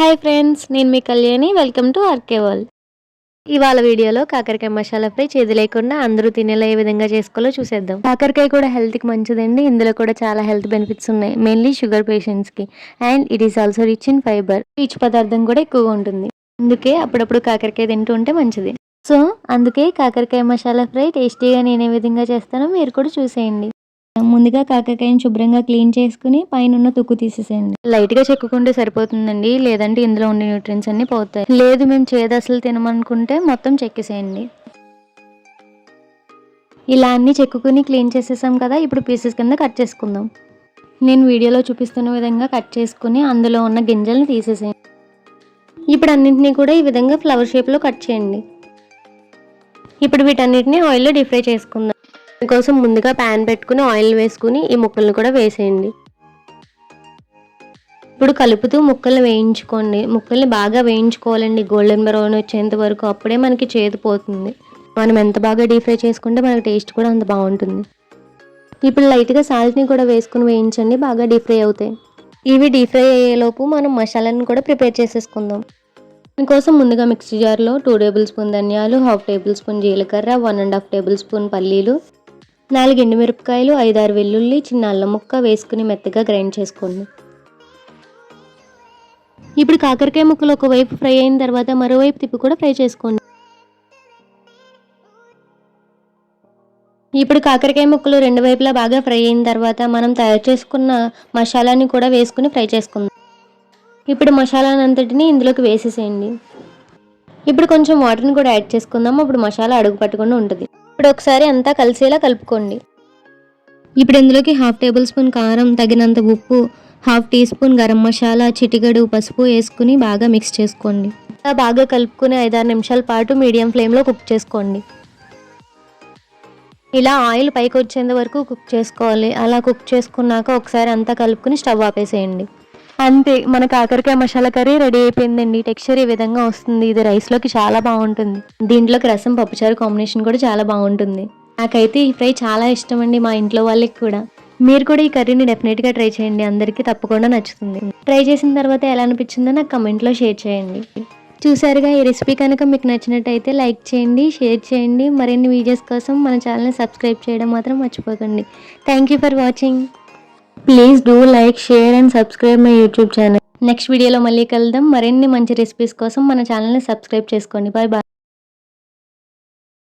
Hi friends నేను మీ Kalyani. Welcome to RK world ఇవాళ వీడియోలో కాకరకాయ మసాలా ఫ్రై చేది లేకుండా అందరూ తినేలా ఏ విధంగా చేసుకోవాలో చూసేద్దాం. కాకరకాయ కూడా హెల్త్కి మంచిదండి. ఇందులో కూడా చాలా హెల్త్ బెనిఫిట్స్ ఉన్నాయి. మెయిన్లీ షుగర్ పేషెంట్స్కి and it is also rich in fibre పీచు పదార్థం కూడా ఎక్కువగా ఉంటుంది. అందుకే అప్పుడప్పుడు కాకరకాయ తింటూ ఉంటే మంచిది. సో అందుకే కాకరకాయ మసాలా ఫ్రై టేస్టీగా నేను ఏ విధంగా చేస్తానో మీరు కూడా చూసేయండి. ముందుగా కాకరకాయని శుభ్రంగా క్లీన్ చేసుకుని పైన ఉన్న తుక్కు తీసేసేయండి. లైట్గా చెక్కుకుంటే సరిపోతుందండి. లేదంటే ఇందులో ఉండే న్యూట్రియన్స్ అన్ని పోతాయి. లేదు మేము చేదు అసలు తినమనుకుంటే మొత్తం చెక్కేసేయండి. ఇలా అన్ని చెక్కుకుని క్లీన్ చేసేసాం కదా ఇప్పుడు పీసెస్ కింద కట్ చేసుకుందాం. నేను వీడియోలో చూపిస్తున్న విధంగా కట్ చేసుకుని అందులో ఉన్న గింజల్ని తీసేసేయండి. ఇప్పుడు అన్నింటినీ కూడా ఈ విధంగా ఫ్లవర్ షేప్లో కట్ చేయండి. ఇప్పుడు వీటన్నిటిని ఆయిల్లో డీప్ ఫ్రై చేసుకుందాం. దీనికోసం ముందుగా ప్యాన్ పెట్టుకుని ఆయిల్ వేసుకుని ఈ ముక్కలను కూడా వేసేయండి. ఇప్పుడు కలుపుతూ ముక్కలు వేయించుకోండి. ముక్కల్ని బాగా వేయించుకోవాలండి. గోల్డెన్ బ్రౌన్ వచ్చేంత వరకు అప్పుడే మనకి చేదు పోతుంది. మనం ఎంత బాగా డీప్ ఫ్రై చేసుకుంటే మనకి టేస్ట్ కూడా అంత బాగుంటుంది. ఇప్పుడు లైట్గా సాల్ట్ని కూడా వేసుకుని వేయించండి. బాగా డీప్ ఫ్రై అవుతాయి. ఇవి డీప్ ఫ్రై అయ్యేలోపు మనం మసాలాని కూడా ప్రిపేర్ చేసేసుకుందాం. దీనికోసం ముందుగా మిక్సీ జార్లో టూ టేబుల్ స్పూన్ ధనియాలు హాఫ్ టేబుల్ స్పూన్ జీలకర్ర one and half tablespoon పల్లీలు నాలుగు ఎండుమిరపకాయలు ఐదారు వెల్లుల్లి చిన్న అల్లం ముక్క వేసుకుని మెత్తగా గ్రైండ్ చేసుకోండి. ఇప్పుడు కాకరకాయ ముక్కలు ఒకవైపు ఫ్రై అయిన తర్వాత మరోవైపు తిప్పి కూడా ఫ్రై చేసుకోండి. ఇప్పుడు కాకరకాయ ముక్కలు రెండు వైపులా బాగా ఫ్రై అయిన తర్వాత మనం తయారు చేసుకున్న మసాలాని కూడా వేసుకుని ఫ్రై చేసుకుందాం. ఇప్పుడు మసాలానంతటిని ఇందులోకి వేసేసేయండి. ఇప్పుడు కొంచెం వాటర్ని కూడా యాడ్ చేసుకుందాం. అప్పుడు మసాలా అడుగు పట్టకుండా ఉంటుంది. ఇప్పుడు ఒకసారి అంతా కలిసేలా కలుపుకోండి. ఇప్పుడు ఇందులోకి హాఫ్ టేబుల్ స్పూన్ కారం తగినంత ఉప్పు half teaspoon garam masala చిటికెడు పసుపు వేసుకుని బాగా మిక్స్ చేసుకోండి. ఇలా బాగా కలుపుకుని ఐదారు నిమిషాల పాటు మీడియం ఫ్లేమ్లో కుక్ చేసుకోండి. ఇలా ఆయిల్ పైకి వచ్చేంత వరకు కుక్ చేసుకోవాలి. అలా కుక్ చేసుకున్నాక ఒకసారి అంతా కలుపుకుని స్టవ్ ఆపేసేయండి. అంతే మన కాకరకాయ మసాలా కర్రీ రెడీ అయిపోయిందండి. టెక్స్చర్ ఈ విధంగా వస్తుంది. ఇది రైస్లోకి చాలా బాగుంటుంది. దీంట్లోకి రసం పప్పుచారు కాంబినేషన్ కూడా చాలా బాగుంటుంది. నాకైతే ఈ ఫ్రై చాలా ఇష్టం అండి మా ఇంట్లో వాళ్ళకి కూడా. మీరు కూడా ఈ కర్రీని డెఫినెట్గా ట్రై చేయండి. అందరికీ తప్పకుండా నచ్చుతుంది. ట్రై చేసిన తర్వాత ఎలా అనిపించిందో నాకు కమెంట్లో షేర్ చేయండి. చూసారుగా ఈ రెసిపీ కనుక మీకు నచ్చినట్టయితే లైక్ చేయండి షేర్ చేయండి. మరిన్ని వీడియోస్ కోసం మన ఛానల్ని సబ్స్క్రైబ్ చేయడం మాత్రం మర్చిపోకండి. Thank you for watching. Please do like share and subscribe my YouTube channel next వీడియోలో మళ్ళీ కలుద్దాం. మరిన్ని మంచి రెసిపీస్ కోసం మన ఛానల్ని సబ్స్క్రైబ్ చేసుకోండి. Bye bye